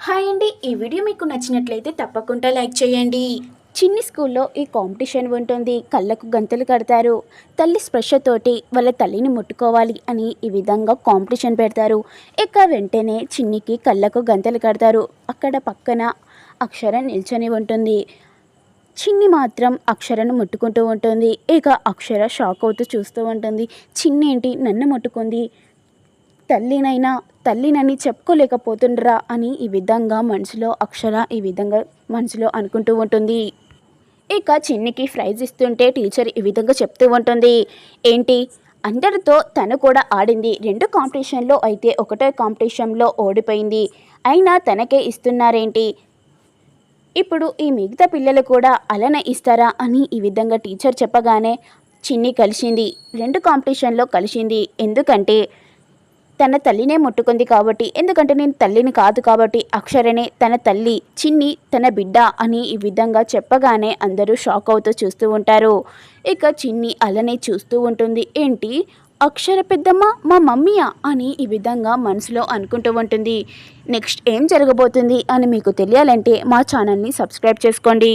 Hi అండి. ఈ video మీకు నచ్చినట్లయితే తప్పకుండా లైక్ చేయండి. చిన్ని స్కూల్లో ఈ కాంపిటీషన్ ఉంటుంది. కళ్ళకు గంతలు కడతారు. తల్లి స్పర్శతోటి వాళ్ళ తల్లిని ముట్టుకోవాలి అని ఈ విధంగా కాంపిటీషన్ పెడతారు. ఇక వెంటనే చిన్నికి కళ్ళకు గంతలు కడతారు. అక్కడ పక్కన అక్షర నిల్చొని ఉంటుంది. చిన్ని మాత్రం అక్షరను ముట్టుకుంటూ ఉంటుంది. ఇక అక్షర షాక్ అవుతూ చూస్తూ ఉంటుంది. చిన్ని ఏంటి నన్ను ముట్టుకుంది? తల్లినైనా తల్లినని చెప్పుకోలేకపోతుండ్రా అని ఈ విధంగా మనసులో అక్షర ఈ విధంగా మనసులో అనుకుంటూ ఉంటుంది. ఇక చిన్నికి ప్రైజ్ ఇస్తుంటే టీచర్ ఈ విధంగా చెప్తూ ఉంటుంది. ఏంటి? అందరితో తను కూడా ఆడింది. రెండు కాంపిటీషన్లో అయితే ఒకటే కాంపిటీషన్లో ఓడిపోయింది. అయినా తనకే ఇస్తున్నారేంటి? ఇప్పుడు ఈ మిగతా పిల్లలు కూడా అలానే ఇస్తారా అని ఈ విధంగా టీచర్ చెప్పగానే చిన్ని కలిసింది. రెండు కాంపిటీషన్లో కలిసింది. ఎందుకంటే తన తల్లినే ముట్టుకుంది కాబట్టి. ఎందుకంటే నేను తల్లిని కాదు కాబట్టి అక్షరనే తన తల్లి చిన్ని తన బిడ్డ అని ఈ విధంగా చెప్పగానే అందరూ షాక్ అవుతూ చూస్తూ ఉంటారు. ఇక చిన్ని అలానే చూస్తూ ఉంటుంది. ఏంటి? అక్షర పెద్దమ్మ మా మమ్మీయా అని ఈ విధంగా మనసులో అనుకుంటూ ఉంటుంది. నెక్స్ట్ ఏం జరగబోతుంది అని మీకు తెలియాలంటే మా ఛానల్ని సబ్స్క్రైబ్ చేసుకోండి.